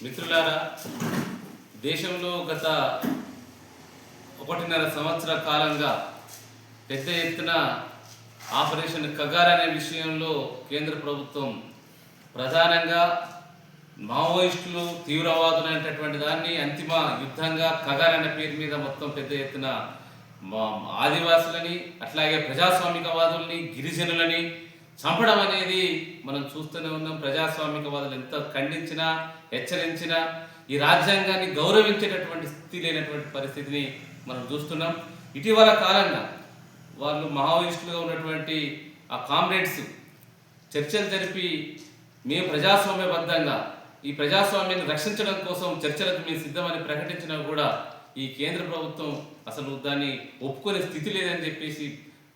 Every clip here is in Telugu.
మిత్రులారా దేశంలో గత ఒకటిన్నర సంవత్సర కాలంగా పెద్ద ఎత్తున ఆపరేషన్ కగార్ అనే విషయంలో కేంద్ర ప్రభుత్వం ప్రధానంగా మావోయిస్టులు తీవ్రవాదులు అనేటటువంటి దాన్ని అంతిమ యుద్ధంగా కగార్ అనే పేరు మీద మొత్తం పెద్ద ఎత్తున మా ఆదివాసులని అట్లాగే ప్రజాస్వామికవాదుల్ని గిరిజనులని చంపడం అనేది మనం చూస్తూనే ఉన్నాం. ప్రజాస్వామికవాదులు ఎంత ఖండించినా హెచ్చరించినా ఈ రాజ్యాంగాన్ని గౌరవించేటటువంటి స్థితి లేనటువంటి పరిస్థితిని మనం చూస్తున్నాం. ఇటీవల కాలంగా వాళ్ళు మావోయిస్టులుగా ఉన్నటువంటి ఆ కామ్రేడ్స్ చర్చలు జరిపి మేము ప్రజాస్వామ్యబద్ధంగా ఈ ప్రజాస్వామ్యాన్ని రక్షించడం కోసం చర్చలకు మేము సిద్ధమని ప్రకటించినా కూడా ఈ కేంద్ర ప్రభుత్వం అసలు దాన్ని ఒప్పుకునే స్థితి లేదని చెప్పేసి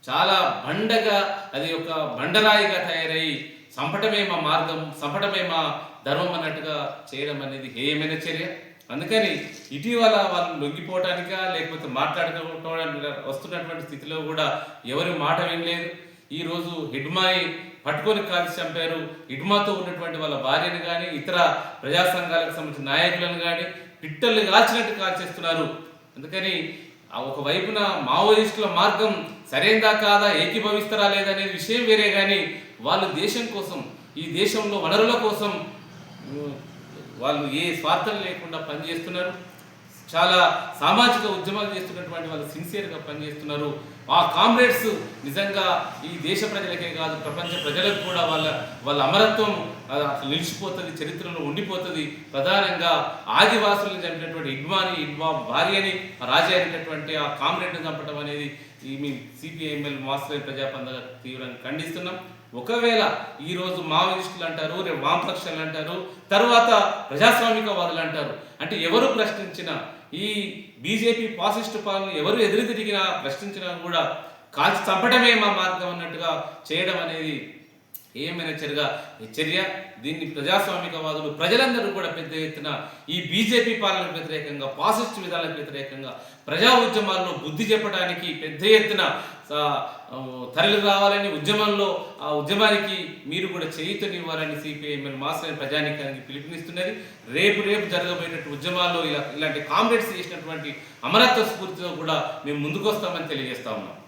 చాలా బండగా అది ఒక బండరాయిగా తయారై సంపటమే మా మార్గం సంపటమే మా ధర్మం అన్నట్టుగా చేయడం అనేది హేయమైన చర్య. అందుకని ఇటీవల వాళ్ళు లొంగిపోవటానికా లేకపోతే మాట్లాడుకోవడానికి వస్తున్నటువంటి స్థితిలో కూడా ఎవరి మాట వినలేదు. ఈరోజు హిడ్మాయి పట్టుకొని కాల్చి చంపారు. హిడ్మాతో ఉన్నటువంటి వాళ్ళ భార్యను కానీ ఇతర ప్రజా సంఘాలకు సంబంధించిన నాయకులను కానీ పిట్టల్ని కాల్చినట్టు కాల్చేస్తున్నారు. అందుకని ఆ మావోయిస్టుల మార్గం సరైనదా కాదా ఏకీభవిస్తారా లేదనే విషయం వేరే కానీ వాళ్ళు దేశం కోసం ఈ దేశంలో వనరుల కోసం వాళ్ళు ఏ స్వార్థం లేకుండా పనిచేస్తున్నారు? చాలా సామాజిక ఉద్యమాలు చేస్తున్నటువంటి వాళ్ళు సిన్సియర్గా పనిచేస్తున్నారు. ఆ కామ్రేడ్స్ నిజంగా ఈ దేశ ప్రజలకే కాదు ప్రపంచ ప్రజలకు కూడా వాళ్ళ వాళ్ళ అమరత్వం నిలిచిపోతుంది చరిత్రలో ఉండిపోతుంది. ప్రధానంగా ఆదివాసులను చంపినటువంటి ఇడ్వాని ఇడ్వా భార్యని రాజా అయినటువంటి ఆ కామ్రేడ్ని చంపడం అనేది ఈ మీ సిపిఐఎంఎల్ మాస్టర్ ప్రజాపంద తీవ్రంగా ఖండిస్తున్నాం. ఒకవేళ ఈరోజు మావోయిస్టులు అంటారు రేపు వామపక్షాలు అంటారు తర్వాత ప్రజాస్వామికవాదులు అంటారు అంటే ఎవరు ప్రశ్నించినా ఈ బీజేపీ పాసిస్ట్ పాలన ఎవరు ఎదురు తిరిగినా ప్రశ్నించినా కూడా కాల్చి చంపడమే మా మార్గం అన్నట్టుగా చేయడం అనేది ఏమైనా చర్య చర్య దీన్ని ప్రజాస్వామికవాదులు ప్రజలందరూ కూడా పెద్ద ఎత్తున ఈ బీజేపీ పాలనకు వ్యతిరేకంగా ఫాసిస్ట్ విధానాలకు వ్యతిరేకంగా ప్రజా ఉద్యమాల్లో బుద్ధి చెప్పడానికి పెద్ద ఎత్తున తరలి రావాలని ఉద్యమంలో ఆ ఉద్యమానికి మీరు కూడా చేయుతనివ్వాలని సిపిఐఎంఎల్ మాస్టర్ ప్రజానికానికి పిలుపునిస్తున్నది. రేపు రేపు జరగబోయేటువంటి ఉద్యమాల్లో ఇలా ఇలాంటి కామ్రేడ్స్ చేసినటువంటి అమరత్వ స్ఫూర్తితో కూడా మేము ముందుకొస్తామని తెలియజేస్తా ఉన్నాం.